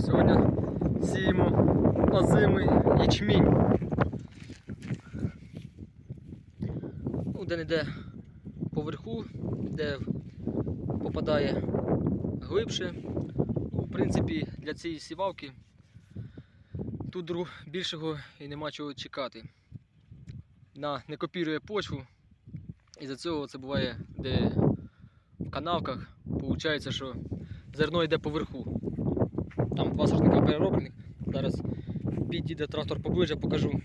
Сьогодні сіємо озимий ячмінь. Ну, де не де поверху, де попадає глибше. В принципі, для цієї сівалки тут більшого і нема чого чекати. На не копірує почву. І за цього це буває, де в канавках виходить, що зерно йде поверху. Там два сошника перероблених. Зараз підійде трактор поближе, покажу,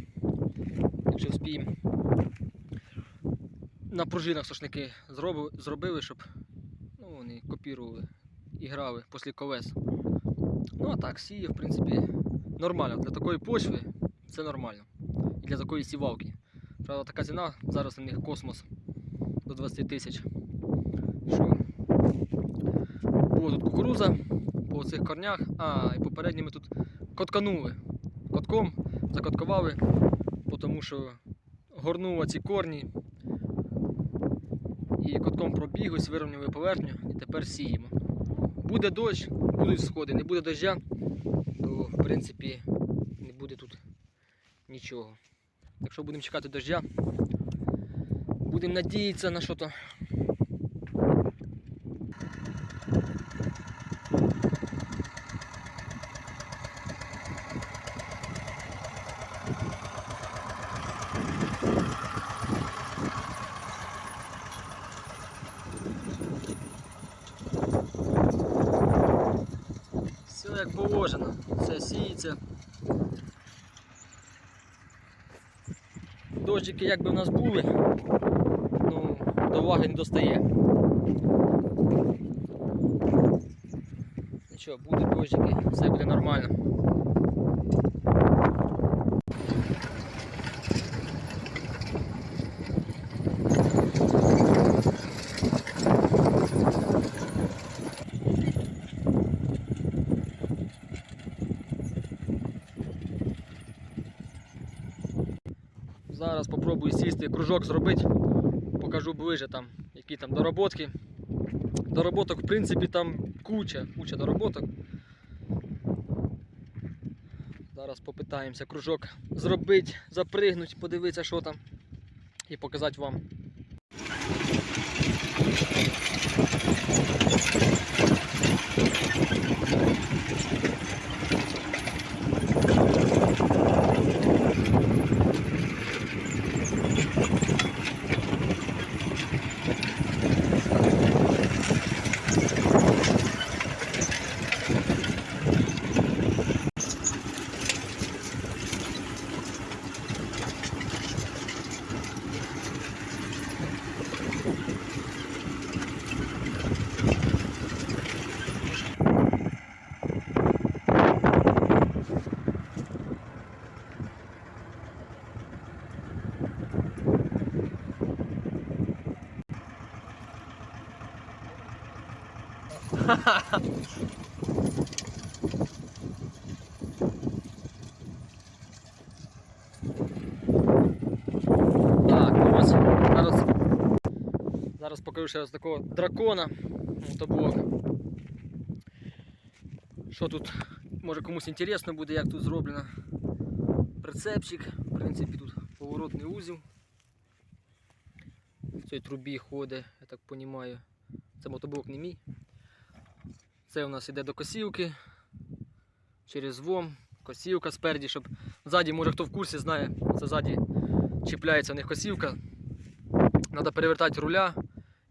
якщо вспіємо. На пружинах сошники зробили, щоб ну, вони копірували і грали після колес. Ну а так, сіє, в принципі, нормально. Для такої почви це нормально. І для такої сівалки. Правда, така ціна зараз на них космос до 20 тисяч. Що? Було тут кукуруза по цих корнях, а і попередні ми тут котканули. Котком закоткували, тому що горнуло ці корні і котком пробіглись, вирівняли поверхню і тепер сіємо. Буде дощ, будуть сходи, не буде дождя, то в принципі не буде тут нічого. Якщо будемо чекати дождя, будемо надіятися на що-то. Все як положено, все сіється. Дощики як би в нас були, ну, до ваги не достає. Нічого, буде дощики, все буде нормально. Зараз попробую сісти, кружок зробити, покажу ближе там, які там дороботки. Дороботок, в принципі, там куча, куча дороботок. Зараз попитаємося кружок зробити, запригнути, подивитися, що там, і показати вам. Так, ну ось зараз, зараз покажу ще раз такого дракона. Мотоблок. Що тут, може комусь інтересно буде, як тут зроблено. Прицепчик, в принципі, тут поворотний узіл. В цій трубі ходить, я так розумію. Це мотоблок не мій. Це у нас іде до косівки. Через ВОМ, косівка спереді, щоб ззаді, може хто в курсі знає, це ззаді чіпляється в них косівка. Треба перевертати руля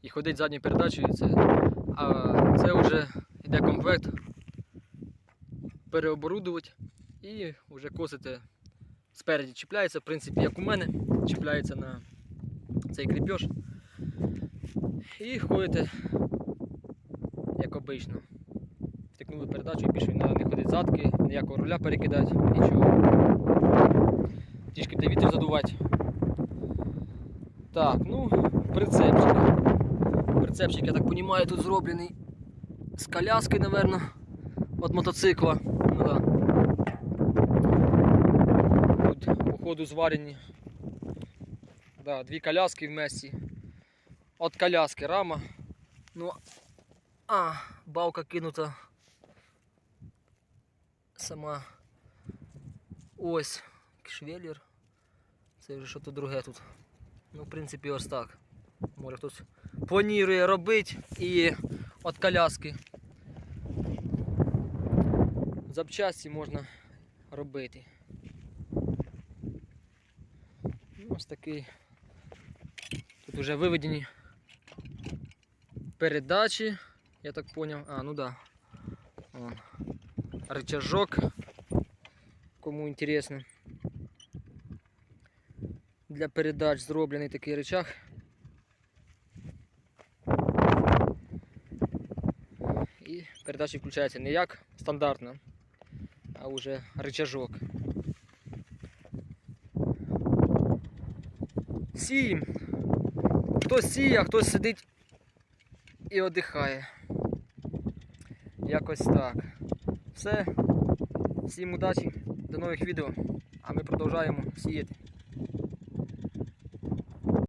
і ходити задньою передачею. Це, а це вже йде комплект. Переоборудувати і вже косите спереді чіпляється, в принципі, як у мене, чіпляється на цей кріпеж. І ходите як обично. Втикнули передачу пішли, не ходити задки, ніякого руля перекидати, нічого. Трішки де вітер задувати. Так, ну, прицепчик. Прицепчик, я так розумію, тут зроблений з коляски, напевно, від мотоцикла. Ну, да. Тут, походу, зварені. Да, дві коляски в месі. От коляски рама. Ну, а, балка кинута сама ось швеллер. Це вже що то друге тут. Ну, в принципі, ось так. Може хтось планує робити і від коляски. Запчасті можна робити. Ну, ось такий. Тут вже виведені передачі, я так поняв. А, ну да. Вон Рычажок. Кому інтересно. Для передач зроблений такий рычаг. І передачі включаються не як стандартно, а вже рычажок. Сіємо. Хтось сіє, а хтось сидить і одихає. Якось так. Все. Всім удачі, до нових відео, а ми продовжуємо сіяти.